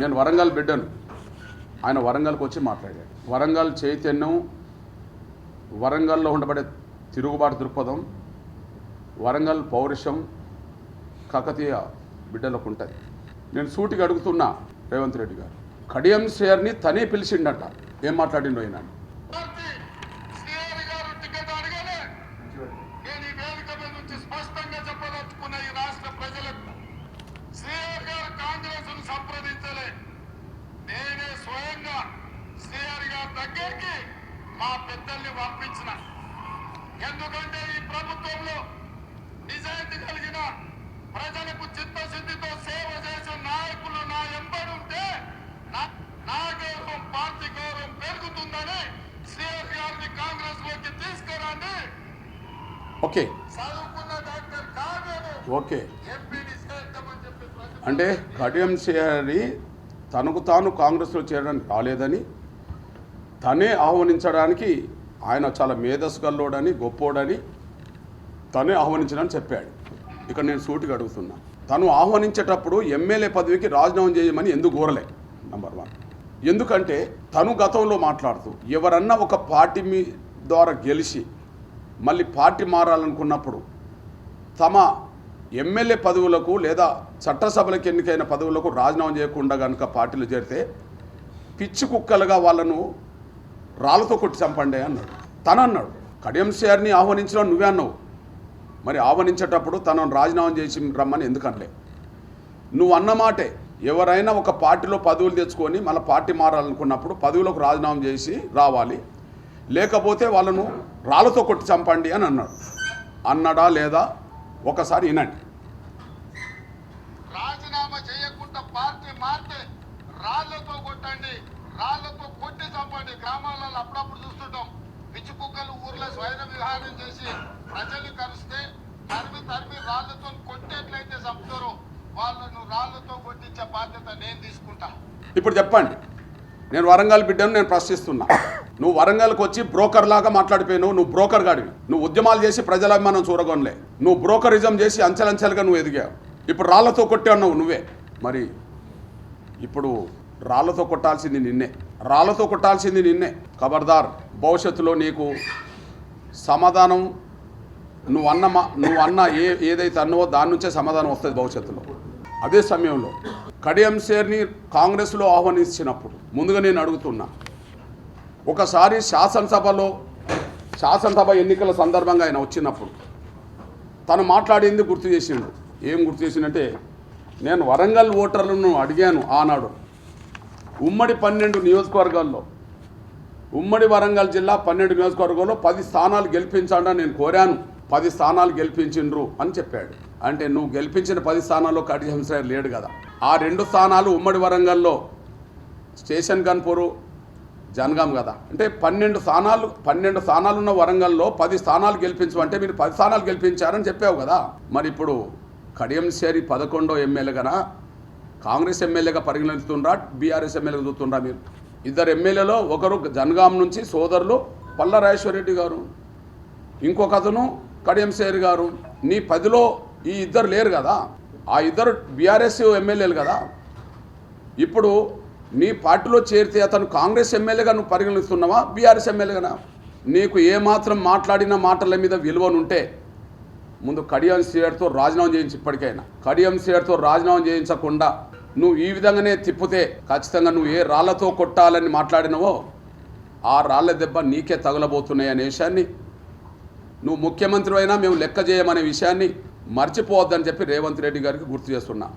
నేను వరంగల్ బిడ్డను. ఆయన వరంగల్కి వచ్చి మాట్లాడాడు. వరంగల్ చైతన్యం వరంగల్లో ఉండబడే తిరుగుబాటు దృక్పథం వరంగల్ పౌరుషం కాకతీయ బిడ్డలకు ఉంటుంది. నేను సూటికి అడుగుతున్నా రేవంత్ రెడ్డి గారు. కడియం షేర్ని తనే పిలిచిండట. ఏం మాట్లాడిండో అయినా పార్టీ శ్రీహరి గారు టికెట్ అడగలే నేను ఈ వేదిక మీద నుంచి స్పష్టంగా చెప్పదలుచుకున్న ఈ రాష్ట్ర ప్రజలకు శ్రీహరి గారు కాంగ్రెస్ను సంప్రదించలే నేనే స్వయంగా శ్రీహరి గారి దగ్గరికి మా పెద్దల్ని పంపించిన. ఎందుకంటే ఈ ప్రభుత్వంలో నిజాయితీ కలిగిన ప్రజలకు చిత్తశుద్ధితో సేవ చేసే నాయకులు నా ఎంబడి ఉంటే నా నా గౌరవం పార్టీ గౌరవం పెరుగుతుందని శ్రీహరి గారిని కాంగ్రెస్లోకి తీసుకురండి. ఓకే. చదువుకున్న డాక్టర్ కావేరు ఓకే. ఎంపీని చేద్దామని చెప్పి ప్రతి- అంటే కడియం షేరి తనకు తాను కాంగ్రెస్లో చేరడానికి రాలేదని తనే ఆహ్వానించడానికి ఆయన చాలా మేధస్కల్లోడని గొప్పోడని తనే ఆహ్వానించడని చెప్పాడు. ఇక్కడ నేను సూటిగా అడుగుతున్నా. తను ఆహ్వానించేటప్పుడు ఎమ్మెల్యే పదవికి రాజీనామా చేయమని ఎందుకు కోరలే? నంబర్ వన్ ఎందుకంటే తను గతంలో మాట్లాడుతూ ఎవరన్నా ఒక పార్టీ మీ ద్వారా గెలిచి మళ్ళీ పార్టీ మారాలనుకున్నప్పుడు తమ ఎమ్మెల్యే పదవులకు లేదా చట్టసభలకు ఎన్నికైన పదవులకు రాజీనామా చేయకుండా కనుక పార్టీలు చేరితే పిచ్చి కుక్కలుగా వాళ్ళను రాళ్ళతో కొట్టి చంపండి అన్నాడు. తన అన్నాడు కడియం ఆహ్వానించడం నువ్వే అన్నావు. మరి ఆహ్వానించేటప్పుడు తనను రాజీనామా చేసి రమ్మని ఎందుకనలే? నువ్వు అన్న మాటే. ఎవరైనా ఒక పార్టీలో పదవులు తెచ్చుకొని మళ్ళీ పార్టీ మారాలనుకున్నప్పుడు పదవులకు రాజీనామా చేసి రావాలి. లేకపోతే వాళ్ళను రాళ్ళతో కొట్టి చంపండి అని అన్నాడు. అన్నాడా లేదా? ఒకసారి వినండి. రాజీనామా చేయకుండా పార్టీ మారితే రాళ్ళతో కొట్టండి. రాళ్ళతో కొట్టి చంపండి గ్రామాలలో అప్పుడప్పుడు చూస్తుంటాం. పిచ్చి కుక్కలు ఊర్లో స్వయం విహారం చేసి ప్రజలు కలిస్తే తరిమి తరిమి రాళ్ళతో కొట్టేట్లయితే చంపుతారో. వాళ్ళను రాళ్ళతో కొట్టించే బాధ్యత నేను తీసుకుంటా. ఇప్పుడు చెప్పండి. నేను వరంగల్ బిడ్డను నేను ప్రశ్నిస్తున్నా. నువ్వు వరంగల్కి వచ్చి బ్రోకర్ లాగా మాట్లాడిపోయి నువ్వు బ్రోకర్ గాడివి. నువ్వు ఉద్యమాలు చేసి ప్రజలాభిమానం చూడగొనలే నువ్వు బ్రోకరిజం చేసి అంచెలంచెలుగా నువ్వు ఎదిగావు. ఇప్పుడు రాళ్ళతో కొట్టే అన్నావు నువ్వే. మరి ఇప్పుడు రాళ్ళతో కొట్టాల్సింది నిన్నే. రాళ్ళతో కొట్టాల్సింది నిన్నే. ఖబర్దార్ భవిష్యత్తులో నీకు సమాధానం నువ్వు అన్న మా నువ్వు అన్న ఏ ఏదైతే అన్నవో దాని నుంచే సమాధానం వస్తుంది భవిష్యత్తులో. అదే సమయంలో కడియం షేర్ని కాంగ్రెస్లో ఆహ్వానించినప్పుడు ముందుగా నేను అడుగుతున్నా. ఒకసారి శాసనసభలో శాసనసభ ఎన్నికల సందర్భంగా ఆయన వచ్చినప్పుడు తను మాట్లాడింది గుర్తు చేసిండు. ఏం గుర్తు చేసిందంటే నేను వరంగల్ ఓటర్లను అడిగాను ఆనాడు. ఉమ్మడి పన్నెండు నియోజకవర్గాల్లో ఉమ్మడి వరంగల్ జిల్లా పన్నెండు నియోజకవర్గంలో పది స్థానాలు గెలిపించాడని నేను కోరాను. పది స్థానాలు గెలిపించిండ్రు అని చెప్పాడు. అంటే నువ్వు గెలిపించిన పది స్థానాల్లో కటి హంసరాయ్ లేడు కదా. ఆ రెండు స్థానాలు ఉమ్మడి వరంగల్లో స్టేషన్ గన్పూరు జనగాం కదా. అంటే పన్నెండు స్థానాలు పన్నెండు స్థానాలు ఉన్న వరంగల్లో పది స్థానాలు గెలిపించమంటే మీరు పది స్థానాలు గెలిపించారని చెప్పావు కదా. మరి ఇప్పుడు కడియం సేరి పదకొండో ఎమ్మెల్యేగా కాంగ్రెస్ ఎమ్మెల్యేగా పరిగణిస్తుండ్రా బీఆర్ఎస్ ఎమ్మెల్యేగా చూస్తుండ్రా మీరు. ఇద్దరు ఎమ్మెల్యేలో ఒకరు జనగాం నుంచి సోదరులు పల్ల రాజేశ్వరరెడ్డి గారు ఇంకొక అతను కడియంశేర్ గారు. నీ పదిలో ఈ ఇద్దరు లేరు కదా. ఆ ఇద్దరు బీఆర్ఎస్ ఎమ్మెల్యేలు కదా. ఇప్పుడు నీ పార్టీలో చేరితే అతను కాంగ్రెస్ ఎమ్మెల్యేగా నువ్వు పరిగణిస్తున్నావా బీఆర్ఎస్ ఎమ్మెల్యేగానా? నీకు ఏమాత్రం మాట్లాడిన మాటల మీద విలువనుంటే ముందు కడియం సీఆర్తో రాజీనామా చేయించి ఇప్పటికైనా. కడియం సీఆర్తో రాజీనామా చేయించకుండా నువ్వు ఈ విధంగానే తిప్పితే ఖచ్చితంగా నువ్వు ఏ రాళ్ళతో కొట్టాలని మాట్లాడినవో ఆ రాళ్ళ దెబ్బ నీకే తగలబోతున్నాయి అనే విషయాన్ని నువ్వు ముఖ్యమంత్రి అయినా మేము లెక్క చేయమనే విషయాన్ని మర్చిపోవద్దని చెప్పి రేవంత్ రెడ్డి గారికి గుర్తు చేస్తున్నా.